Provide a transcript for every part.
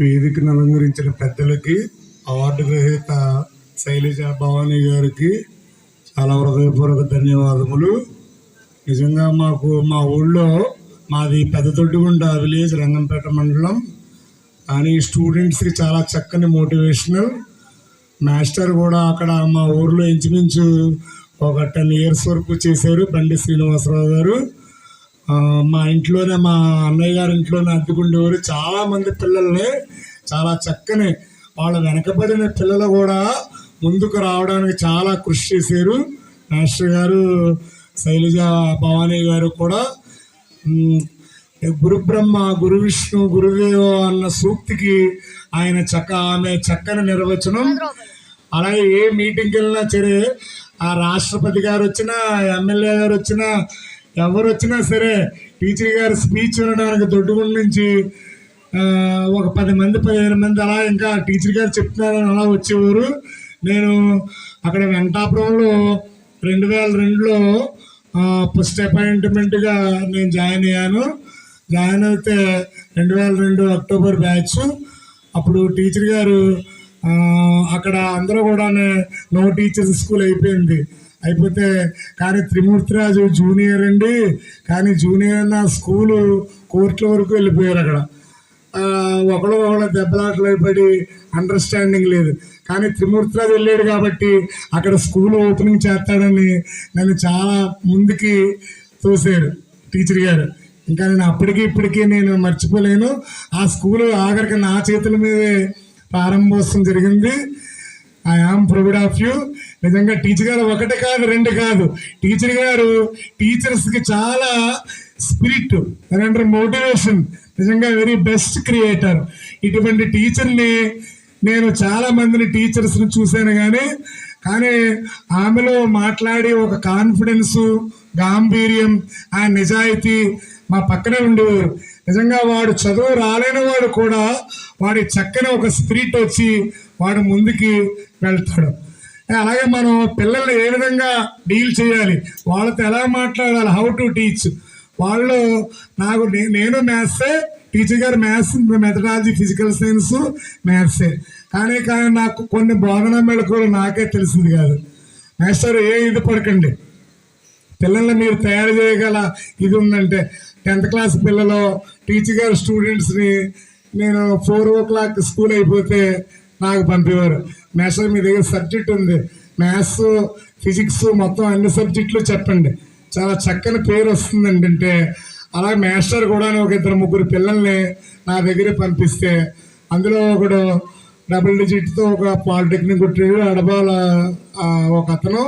వేదికను అలంకరించిన పెద్దలకి అవార్డు గ్రహీత శైలజ భవానీ గారికి చాలా హృదయపూర్వక ధన్యవాదములు. నిజంగా మాకు మా ఊళ్ళో మాది పెద్ద తొడ్డుగుండ విలేజ్ రంగంపేట మండలం. కానీ స్టూడెంట్స్కి చాలా చక్కని మోటివేషనల్. మాస్టర్ కూడా అక్కడ మా ఊర్లో ఇంచుమించు ఒక టెన్ ఇయర్స్ వరకు చేశారు బండి శ్రీనివాసరావు గారు. మా ఇంట్లోనే మా అన్నయ్య గారి ఇంట్లోనే అడ్డుకుండేవారు చాలా మంది పిల్లల్ని చాలా చక్కని వాళ్ళ వెనకబడిన పిల్లలు కూడా ముందుకు రావడానికి చాలా కృషి చేశారు. మాస్టర్ గారు శైలజ భవానీ గారు కూడా. గురుబ్రహ్మ గురు బ్రహ్మ గురు విష్ణు గురుదేవ అన్న సూక్తికి ఆయన చక్క ఆమె చక్కని నిర్వచనం. అలాగే ఏ మీటింగ్కి వెళ్ళినా సరే ఆ రాష్ట్రపతి గారు వచ్చినా ఎమ్మెల్యే గారు వచ్చినా ఎవరు వచ్చినా సరే టీచర్ గారు స్పీచ్ వినడానికి దొడ్డుగుండ నుంచి ఒక పది మంది పదిహేను మంది అలా ఇంకా టీచర్ గారు చెప్తున్నారని అలా వచ్చేవారు. నేను అక్కడ వెంకటాపురంలో రెండు వేల రెండులో ఫస్ట్ అపాయింట్మెంట్గా నేను జాయిన్ అయ్యాను. జాయిన్ అయితే రెండు వేల రెండు అక్టోబర్ బ్యాచ్. అప్పుడు టీచర్ గారు అక్కడ అందరూ కూడా నో టీచర్స్ స్కూల్ అయిపోయింది. అయిపోతే కానీ త్రిమూర్తిరాజు జూనియర్ అండి. కానీ జూనియర్ నా స్కూలు కోర్టుల వరకు వెళ్ళిపోయారు అక్కడ. ఆ, ఒకడు ఒకడు దెబ్బలాటలు అయిపడి అండర్స్టాండింగ్ లేదు. కానీ త్రిమూర్తిరాజు వెళ్ళాడు కాబట్టి అక్కడ స్కూల్ ఓపెనింగ్ చేస్తాడని నన్ను చాలా ముందుకి తోసారు టీచర్ గారు. ఇంకా నేను అప్పటికి ఇప్పటికీ నేను మర్చిపోలేను. ఆ స్కూల్ ఆఖరికి నా చేతుల మీదే ప్రారంభోత్సవం జరిగింది. I am proud of you నిజంగా టీచర్ గారు ఒకటి కాదు రెండు కాదు. టీచర్ గారు టీచర్స్కి చాలా స్పిరిట్ అంటే మోటివేషన్ నిజంగా వెరీ బెస్ట్ క్రియేటర్ ఇటువంటి టీచర్ని నేను చాలా మందిని టీచర్స్ని చూశాను కానీ కానీ ఆమెలో మాట్లాడి ఒక కాన్ఫిడెన్సు గాంభీర్యం ఆ నిజాయితీ మా పక్కనే ఉండేవారు. నిజంగా వాడు చదువు రాలేని వాడు కూడా వాడి చక్కని ఒక స్పిరిట్ వచ్చి వాడు ముందుకి వెళ్తాడు. అలాగే మనం పిల్లల్ని ఏ విధంగా డీల్ చేయాలి? వాళ్ళతో ఎలా మాట్లాడాలి? హౌ టు టీచ్ వాళ్ళు నాకు నేను మ్యాథ్సే టీచర్ గారు మ్యాథ్స్ మెథడాలజీ ఫిజికల్ సైన్స్ మ్యాథ్సే కానీ కానీ నాకు కొన్ని బోధన మెళకువలు నాకే తెలిసింది కాదు. మాస్టర్ ఏ ఇది పడకండి. పిల్లల్ని మీరు తయారు చేయగల ఇది ఉందంటే టెన్త్ క్లాస్ పిల్లలు టీచర్ గారు స్టూడెంట్స్ని నేను ఫోర్ ఓ క్లాక్ స్కూల్ అయిపోతే నాకు పంపేవారు. మాస్టర్ మీ దగ్గర సబ్జెక్ట్ ఉంది. మ్యాథ్స్ ఫిజిక్స్ మొత్తం అన్ని సబ్జెక్టులు చెప్పండి. చాలా చక్కని పేరు వస్తుందండి అంటే అలా మాస్టర్ కూడా ఒక ఇద్దరు ముగ్గురు పిల్లల్ని నా దగ్గర పంపిస్తే అందులో ఒకడు డబుల్ డిజిట్తో ఒక పాలిటెక్నిక్ కొట్టాడు అడబాల ఒక అతను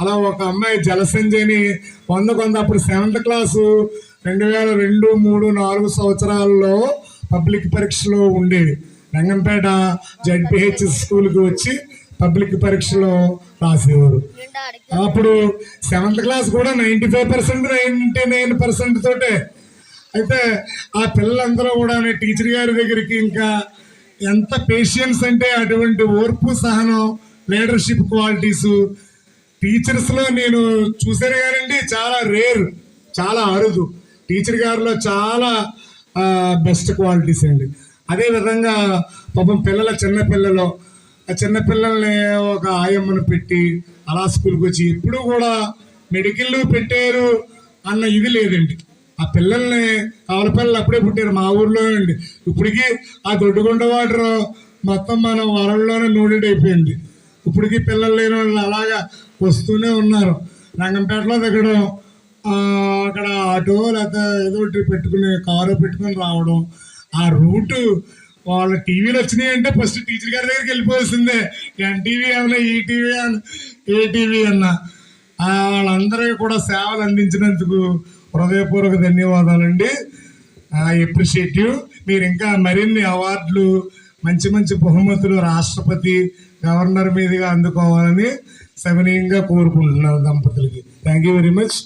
అలా ఒక అమ్మాయి జలసంజయని వంద కొంద అప్పుడు సెవెంత్ క్లాసు రెండు వేల రెండు మూడు నాలుగు సంవత్సరాల్లో పబ్లిక్ పరీక్షలో ఉండేవి రంగంపేట జడ్పిహెచ్ స్కూల్కి వచ్చి పబ్లిక్ పరీక్షలో రాసేవారు. అప్పుడు సెవెంత్ క్లాస్ కూడా ninety five percent ninety nine percent తోటే. అయితే ఆ పిల్లలందరూ కూడా టీచర్ గారి దగ్గరికి ఇంకా ఎంత పేషియన్స్ అంటే అటువంటి ఓర్పు సహనం లీడర్షిప్ క్వాలిటీస్ టీచర్స్లో నేను చూసాను కానండి చాలా రేర్ చాలా అరుదు. టీచర్ గారిలో చాలా బెస్ట్ క్వాలిటీస్ అండి. అదే విధంగా పాపం పిల్లల చిన్న పిల్లలు ఆ చిన్న పిల్లల్ని ఒక ఆయమ్మను పెట్టి అలా స్కూల్కి వచ్చి ఎప్పుడు కూడా మెడికల్ పెట్టారు అన్న ఇది లేదండి. ఆ పిల్లల్ని ఆవిడ పిల్లలు అప్పుడే పుట్టారు మా ఊర్లో అండి. ఇప్పటికీ ఆ దొడ్డుగుండ వాటర్ మొత్తం మన వరల్డ్లోనే నూడెడ్ అయిపోయింది. ఇప్పటికీ పిల్లలు లేని వాళ్ళు అలాగా వస్తూనే ఉన్నారు. రంగంపేటలో దిగడం అక్కడ ఆటో లేకపోతే ఏదో ఒకటి పెట్టుకుని కారు పెట్టుకుని రావడం ఆ రూటు వాళ్ళ టీవీలు వచ్చినాయి అంటే ఫస్ట్ టీచర్ గారి దగ్గరికి వెళ్ళిపోవాల్సిందే. ఎన్టీవీ అన్నా ఈటీవీ అన్న ఏటీవీ అన్న. వాళ్ళందరికీ కూడా సేవలు అందించినందుకు హృదయపూర్వక ధన్యవాదాలండి. ఐ అప్రిషియేట్ యూ మీరు ఇంకా మరిన్ని అవార్డులు మంచి మంచి బహుమతులు రాష్ట్రపతి గవర్నర్ మీదుగా అందుకోవాలని సవినీయంగా కోరుకుంటున్నాను దంపతులకి. Thank you very much